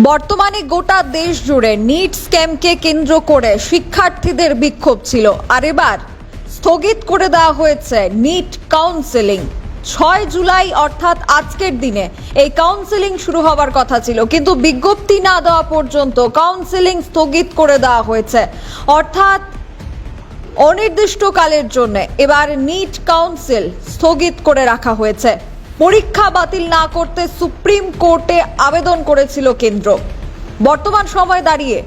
বর্তমানে গোটা দেশ জুড়ে নিট স্ক্যামকে কেন্দ্র করে শিক্ষার্থীদের বিক্ষোভ ছিল। আর এবার স্থগিত করে দেওয়া হয়েছে নিট কাউন্সেলিং ছয় জুলাই অর্থাৎ আজকের দিনে এই কাউন্সেলিং শুরু হওয়ার কথা ছিল। কিন্তু বিজ্ঞপ্তি না দেওয়া পর্যন্ত কাউন্সেলিং স্থগিত করে দেওয়া হয়েছে। অর্থাৎ অনির্দিষ্টকালের জন্য এবার নিট কাউন্সিল স্থগিত করে রাখা হয়েছে। পরীক্ষা বাতিল না করতে সুপ্রিম কোর্টে আবেদন করেছিল কেন্দ্র। বর্তমান সময় দাঁড়িয়ে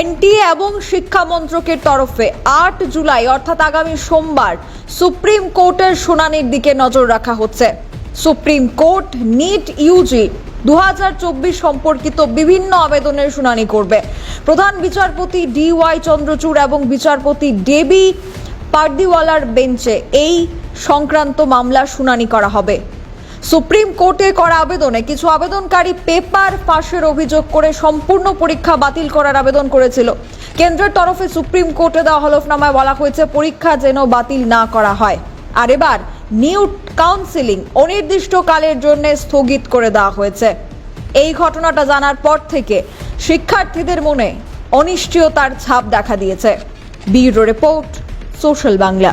এনটিএ এবং শিক্ষা মন্ত্রকের তরফে আট জুলাই, অর্থাৎ আগামী সোমবার, সুপ্রিম কোর্টের শুনানির দিকে নজর রাখা হচ্ছে। সুপ্রিম কোর্ট নিট ইউজি দু হাজার চব্বিশ সম্পর্কিত বিভিন্ন আবেদনের শুনানি করবে। প্রধান বিচারপতি ডি ওয়াই চন্দ্রচূড় এবং বিচারপতি ডেবি পার্দিওয়ালার বেঞ্চে এই সংক্রান্ত মামলা শুনানি করা হবে। সুপ্রিম কোর্টে করা আবেদনে কিছু আবেদনকারী পেপার ফাঁসের অভিযোগ করে সম্পূর্ণ পরীক্ষা বাতিল করার আবেদন করেছিল। কেন্দ্রের তরফে সুপ্রিম কোর্টে দেওয়া হলফনামায় বলা হয়েছে, পরীক্ষা যেন বাতিল না করা হয়। আর এবার নিউ কাউন্সিলিং অনির্দিষ্টকালের জন্য স্থগিত করে দেওয়া হয়েছে। এই ঘটনাটা জানার পর থেকে শিক্ষার্থীদের মনে অনিশ্চয়তার ছাপ দেখা দিয়েছে। Bureau report, social Bangla.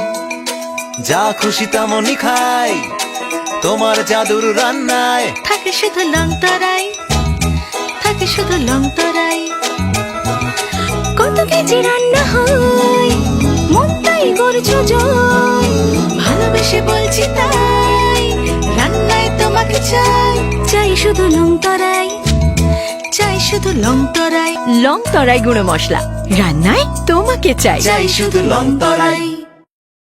যা খুশি তেমনই খাই। তোমার জাদুর রান্নায় থাকে শুধু লং তরাই থাকে শুধু লং তরাই। কত কেজি রান্না হয় মন তাই করছ জয়। ভালোবেসে বলছি তাই রান্নায় তোমাকে চাই। চাই শুধু লং তরাই চাই শুধু লং তরাই। লং তরাই গুঁড়ো মশলা রান্নায় তোমাকে চাই। চাই শুধু লং তরাই।